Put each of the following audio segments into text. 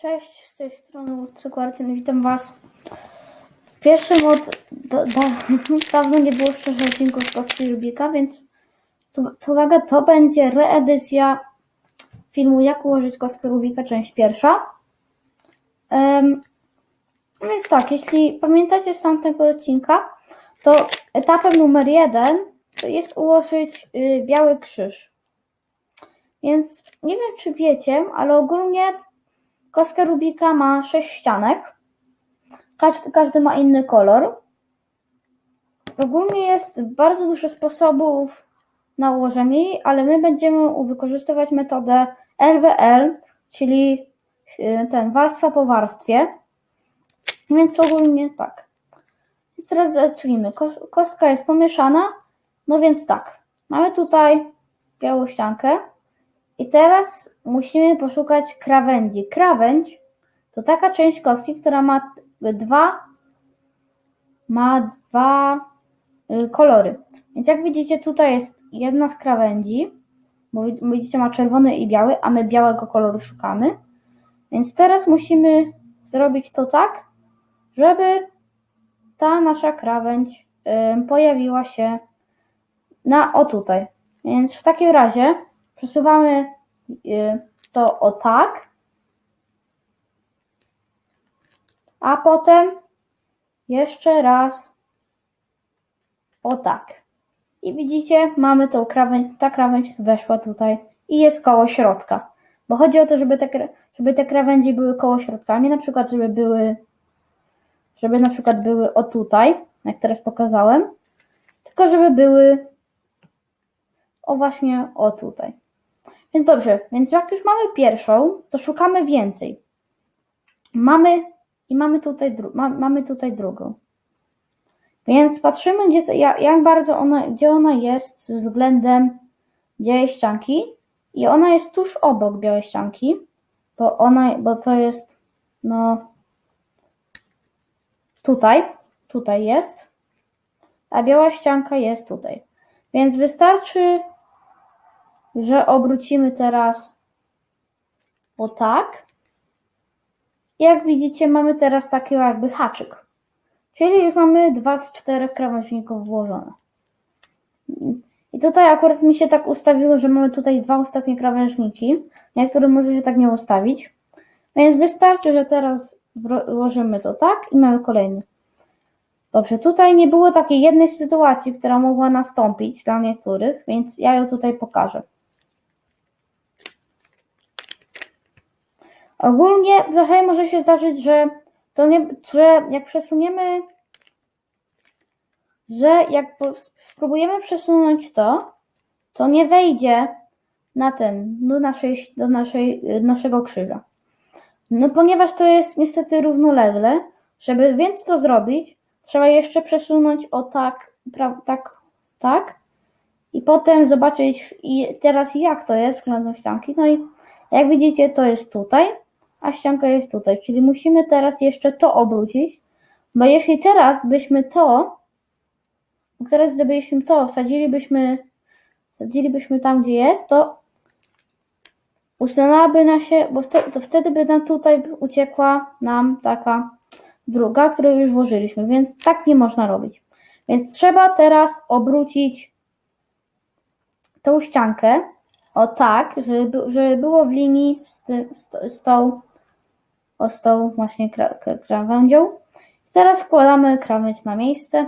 Cześć, z tej strony Ultra Guardian. Witam Was w pierwszym od... Do, da, dawno nie było szczerze odcinków z Kostki Rubika, więc to, to uwaga, to będzie reedycja filmu Jak ułożyć kostkę Rubika, część pierwsza. Em, więc tak, jeśli pamiętacie z tamtego odcinka, to etapem numer jeden to jest ułożyć y, biały krzyż. Więc nie wiem, czy wiecie, ale ogólnie kostka Rubika ma sześć ścianek. Każdy, każdy ma inny kolor. Ogólnie jest bardzo dużo sposobów na ułożenie ale my będziemy wykorzystywać metodę LWL, czyli y, ten warstwa po warstwie. Więc ogólnie tak. Więc teraz zacznijmy. Kos- Kostka jest pomieszana. No więc tak. Mamy tutaj białą ściankę. I teraz musimy poszukać krawędzi. Krawędź to taka część kostki, która ma dwa ma dwa y, kolory. Więc jak widzicie, tutaj jest jedna z krawędzi, bo wi- widzicie, ma czerwony i biały, a my białego koloru szukamy. Więc teraz musimy zrobić to tak, żeby ta nasza krawędź y, pojawiła się na o tutaj. Więc w takim razie przesuwamy y, to o tak, a potem jeszcze raz o tak. I widzicie, mamy tą krawędź, ta krawędź weszła tutaj i jest koło środka. Bo chodzi o to, żeby te, żeby te krawędzie były koło środka, a nie na przykład, żeby były, żeby na przykład były o tutaj, jak teraz pokazałem, tylko żeby były o właśnie o tutaj. Więc dobrze, więc jak już mamy pierwszą, to szukamy więcej. Mamy i mamy tutaj, dru- ma, mamy tutaj drugą. Więc patrzymy, gdzie, jak bardzo ona, gdzie ona jest względem białej ścianki. I ona jest tuż obok białej ścianki, bo ona, bo to jest, no, tutaj, tutaj jest, a biała ścianka jest tutaj. Więc wystarczy, że obrócimy teraz o tak. Jak widzicie, mamy teraz taki jakby haczyk. Czyli już mamy dwa z czterech krawężników włożone. I tutaj akurat mi się tak ustawiło, że mamy tutaj dwa ostatnie krawężniki. Niektóre może się tak nie ustawić. Więc wystarczy, że teraz włożymy to tak i mamy kolejny. Dobrze, tutaj nie było takiej jednej sytuacji, która mogła nastąpić dla niektórych, więc ja ją tutaj pokażę. Ogólnie trochę może się zdarzyć, że to nie, że jak przesuniemy, że jak spróbujemy przesunąć to, to nie wejdzie na ten, do, naszej, do naszej, naszego krzyża. No ponieważ to jest niestety równolegle, żeby więc to zrobić, trzeba jeszcze przesunąć o tak, pra, tak, tak i potem zobaczyć i teraz jak to jest względem ścianki. No i jak widzicie to jest tutaj, a ścianka jest tutaj, czyli musimy teraz jeszcze to obrócić, bo jeśli teraz byśmy to, teraz gdybyśmy to wsadzilibyśmy, wsadzilibyśmy tam, gdzie jest, to usunęłaby nam się, bo wtedy, to wtedy by nam tutaj uciekła nam taka druga, którą już włożyliśmy, więc tak nie można robić. Więc trzeba teraz obrócić tą ściankę o tak, żeby, by- żeby było w linii z, ty, z, z tą o z tą właśnie kra- kra- krawędzią. Teraz wkładamy krawędź na miejsce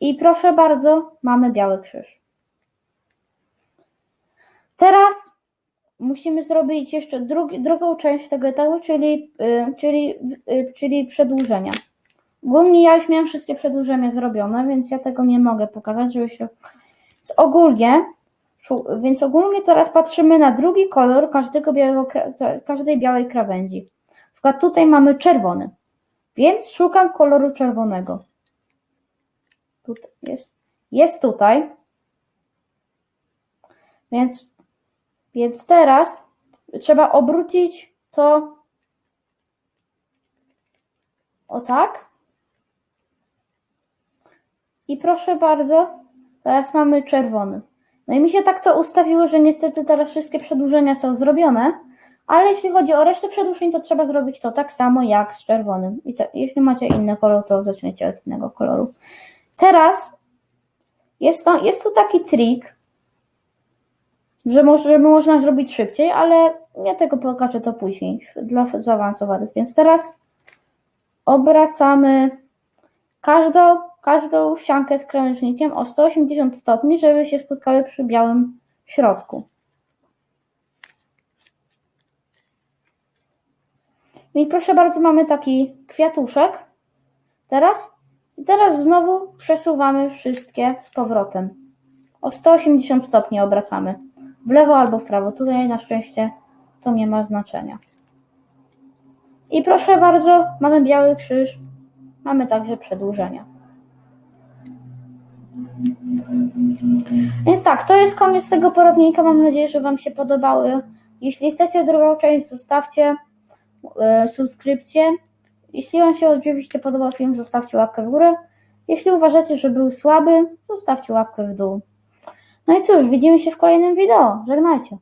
i proszę bardzo, mamy biały krzyż. Teraz musimy zrobić jeszcze drugi, drugą część tego etapu, czyli, y, czyli, y, czyli przedłużenia. Ogólnie ja już miałam wszystkie przedłużenia zrobione, więc ja tego nie mogę pokazać, żeby się. Więc ogólnie, więc ogólnie teraz patrzymy na drugi kolor każdego białego, każdej białej krawędzi. Przykład tutaj mamy czerwony, więc szukam koloru czerwonego. Tutaj jest, jest tutaj. Więc, więc teraz trzeba obrócić to o tak. I proszę bardzo, teraz mamy czerwony. No i mi się tak to ustawiło, że niestety teraz wszystkie przedłużenia są zrobione, Ale jeśli chodzi o resztę przedłużeń, to trzeba zrobić to tak samo jak z czerwonym. I te, jeśli macie inny kolor, to zaczniecie od innego koloru. Teraz jest, to, jest tu taki trik, że może, można zrobić szybciej, ale ja tego pokażę to później dla zaawansowanych. Więc teraz obracamy każdą, każdą ściankę z krawężnikiem o 180 stopni, żeby się spotkały przy białym środku. I proszę bardzo, mamy taki kwiatuszek. Teraz, i teraz znowu przesuwamy wszystkie z powrotem. O 180 stopni obracamy. W lewo albo w prawo. Tutaj na szczęście to nie ma znaczenia. I proszę bardzo, mamy biały krzyż. Mamy także przedłużenia. Więc tak, to jest koniec tego poradnika. Mam nadzieję, że Wam się podobały. Jeśli chcecie drugą część, zostawcie subskrypcję. Jeśli Wam się oczywiście podobał film, zostawcie łapkę w górę. Jeśli uważacie, że był słaby, zostawcie łapkę w dół. No i cóż, widzimy się w kolejnym wideo. Żegnajcie.